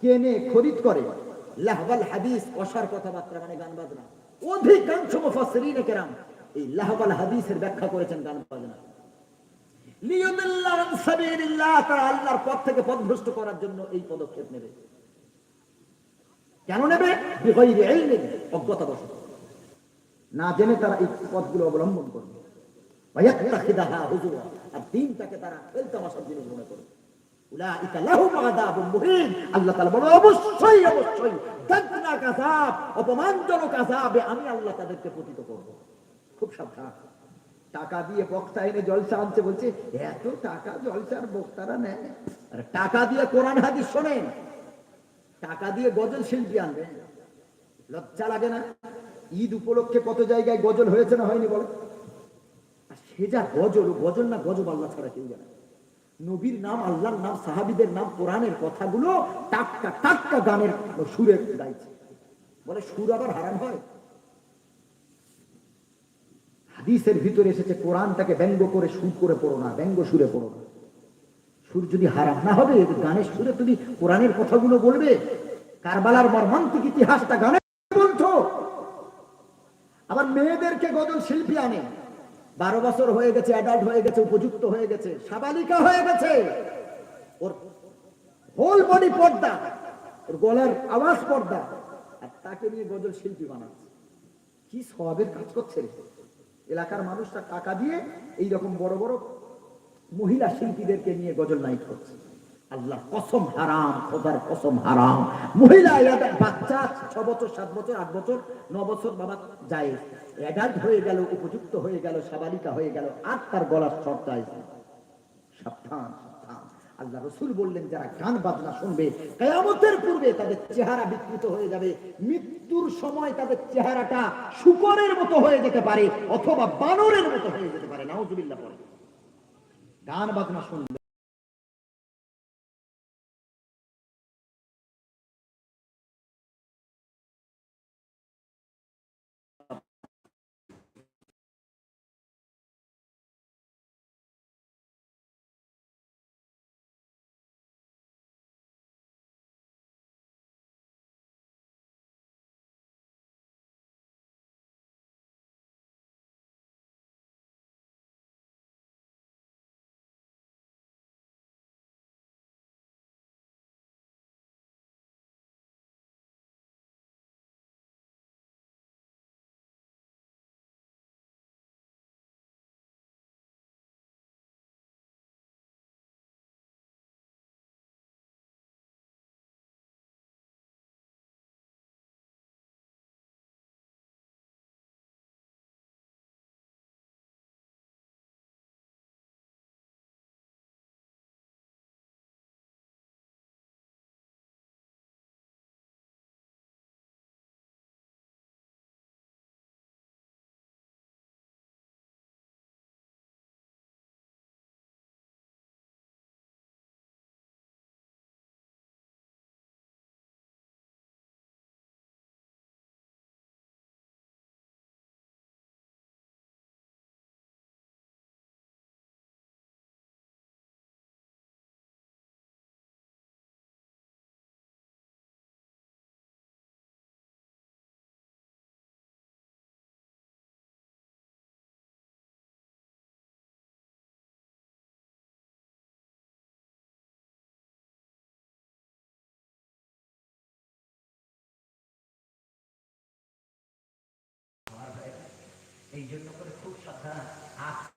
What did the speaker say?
কেনে খরিদ করে। লাহবাল হাদিস, অসার কথাবার্তা মানে গান বাজনা। অধিকাংশ মুফাসসিরিন কেরাম এই লাহবাল হাদিসের ব্যাখ্যা করেছেন গান বাজনা। সাবিলিল্লাহ, তারা আল্লাহর পথ থেকে করার জন্য এই পদক্ষেপ নেবে। কেন নেবে? না জেনে তারা এই পথগুলো অবলম্বন করবে। ওয়ায়াত্তাখিদাহা হুজুরা, আর দিনটাকে তারা ফেলতামাশার জিনিস মনে করবে। আল্লাহ বলেন, অবশ্যই অবশ্যই আমি আল্লাহ তাদেরকে খুব টাকা দিয়ে বক্তা এনে জলসা আনছে বলছে, এত টাকা বক্তারা নেয়? টাকা দিয়ে কোরআন হাদিস শোনেন। টাকা দিয়ে গজল শিল্পী আনবে। লজ্জা লাগে না? ঈদ উপলক্ষে কত জায়গায় গজল হয়েছে না হয়নি বলে? সে যা গজল গজল না গজব আল্লাহ ছাড়া কেউ জানে। নবীর নাম, আল্লাহর নাম, সাহাবিদের নাম, কোরআনের কথাগুলো টাটকা টাটকা গানের সুরে গাইছে বলে সুর আবার হারাম হয়। হাদিসের ভিতরে এসেছে, কোরআনটাকে ব্যঙ্গ করে সুর করে পড়ো না, ব্যঙ্গ সুরে পড়ো না। সুর যদি হারাম না হবে গানের সুরে তুমি কোরআনের কথাগুলো বলবে। কারবালার মর্মান্তিক ইতিহাসটা গানে বলছো আবার মেয়েদেরকে গজল শিল্পী আনে। বারো বছর হয়ে গেছে অ্যাডাল্ট হয়ে গেছে, উপযুক্ত হয়ে গেছে, সাবালিকা হয়ে গেছে। ওর হোল বডি পর্দা, ওর গলার আওয়াজ পর্দা, আর তাকে নিয়ে গজল শিল্পী বানাচ্ছে। কি স্বভাবের কাজ করছে? এলাকার মানুষটা টাকা দিয়ে এই রকম বড় বড় মহিলা শিল্পীদেরকে নিয়ে গজল নাইট করছে। আল্লাহ, কসম হারাম, খোদার কসম হারাম। মহিলা বাচ্চা, ছ বছর, সাত বছর, আট বছর, ন বছর বাবা যায়। অ্যাডাল্ট হয়ে গেল, উপযুক্ত হয়ে গেল, সাবালিকা হয়ে গেল, আর তার গলার সরটাই সাবধান সাবধান। আল্লাহ রসুল বললেন, যারা গান বাজনা শুনবে, কেয়ামতের পূর্বে তাদের চেহারা বিকৃত হয়ে যাবে। মৃত্যুর সময় তাদের চেহারাটা শুকরের মতো হয়ে যেতে পারে, অথবা বানরের মতো হয়ে যেতে পারে। নাউজুবিল্লাহ পরে গান বাজনা শুনবে। এই জন্য করে খুব সাবধান। আখ